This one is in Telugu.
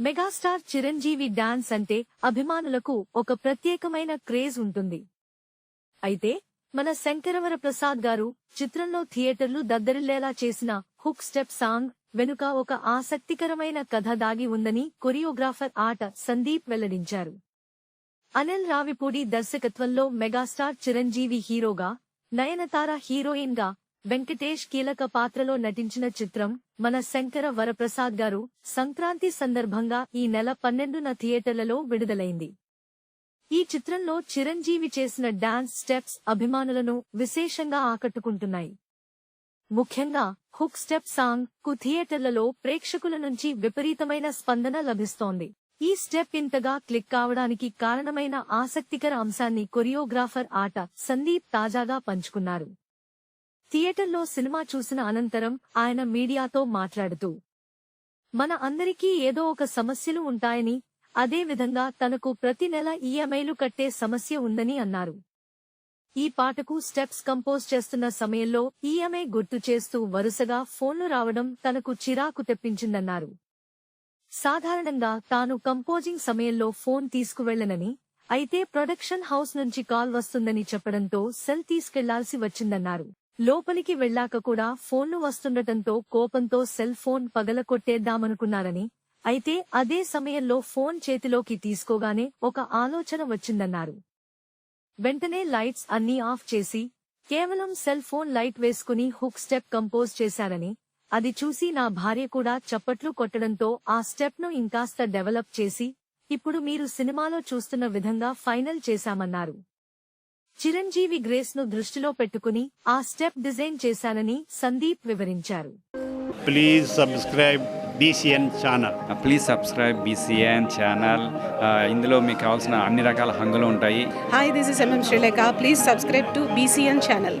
మెగాస్టార్ చిరంజీవి డాన్స్ అంటే అభిమానులకు ఒక ప్రత్యేకమైన క్రేజ్ ఉంటుంది. అయితే మన శంకరవర ప్రసాద్ గారు చిత్రంలో థియేటర్లు దద్దరిల్లేలా చేసిన హుక్ స్టెప్ సాంగ్ వెనుక ఒక ఆసక్తికరమైన కథ దాగి ఉందని కొరియోగ్రాఫర్ ఆట సందీప్ వెల్లడించారు. అనిల్ రావిపూడి దర్శకత్వంలో మెగాస్టార్ చిరంజీవి హీరోగా నయనతార హీరోయిన్గా వెంకటేష్ కీలక పాత్రలో నటించిన చిత్రం మన శంకర వరప్రసాద్ గారు సంక్రాంతి సందర్భంగా ఈ నెల పన్నెండున థియేటర్లలో విడుదలైంది. ఈ చిత్రంలో చిరంజీవి చేసిన డాన్స్ స్టెప్స్ అభిమానులను విశేషంగా ఆకట్టుకుంటున్నాయి. ముఖ్యంగా హుక్ స్టెప్ సాంగ్కు థియేటర్లలో ప్రేక్షకుల నుంచి విపరీతమైన స్పందన లభిస్తోంది. ఈ స్టెప్ ఇంతగా క్లిక్ కావడానికి కారణమైన ఆసక్తికర అంశాన్ని కొరియోగ్రాఫర్ ఆట సందీప్ తాజాగా పంచుకున్నారు. థియేటర్లో సినిమా చూసిన అనంతరం ఆయన మీడియాతో మాట్లాడుతూ మన అందరికీ ఏదో ఒక సమస్యలు ఉంటాయని అదే విధంగా తనకు ప్రతి నెల ఈఎంఐలు కట్టే సమస్య ఉందని అన్నారు. ఈ పాటకు స్టెప్స్ కంపోజ్ చేస్తున్న సమయంలో ఈఎంఐ గుర్తు చేస్తూ వరుసగా ఫోన్లు రావడం తనకు చిరాకు తెప్పించిందన్నారు. సాధారణంగా తాను కంపోజింగ్ సమయంలో ఫోన్ తీసుకువెళ్ళనని అయితే ప్రొడక్షన్ హౌస్ నుంచి కాల్ వస్తుందని చెప్పడంతో సెల్ తీసుకెళ్ళాల్సి వచ్చిందన్నారు. లోపలికి వెళ్ళాక కూడా ఫోన్లు వస్తుండటంతో కోపంతో సెల్ ఫోన్ పగలకొట్టేద్దామనుకున్నారని అయితే అదే సమయంలో ఫోన్ చేతిలోకి తీసుకోగానే ఒక ఆలోచన వచ్చిందన్నారు. వెంటనే లైట్స్ అన్నీ ఆఫ్ చేసి కేవలం సెల్ ఫోన్ లైట్ వేసుకుని హుక్ స్టెప్ కంపోజ్ చేశారని అది చూసి నా భార్య కూడా చప్పట్లు కొట్టడంతో ఆ స్టెప్ను ఇంకాస్త డెవలప్ చేసి ఇప్పుడు మీరు సినిమాలో చూస్తున్న విధంగా ఫైనల్ చేశామన్నారు. చిరంజీవి గ్రేస్ను దృష్టిలో పెట్టుకుని ఆ స్టెప్ డిజైన్ చేశానని సందీప్ వివరించారు please subscribe BCN channel please subscribe BCN channel ఇందులో మీకు కావాల్సిన అన్ని రకాల హంగులు ఉంటాయి Hi, this is MM Sri Lanka. Please subscribe to BCN channel.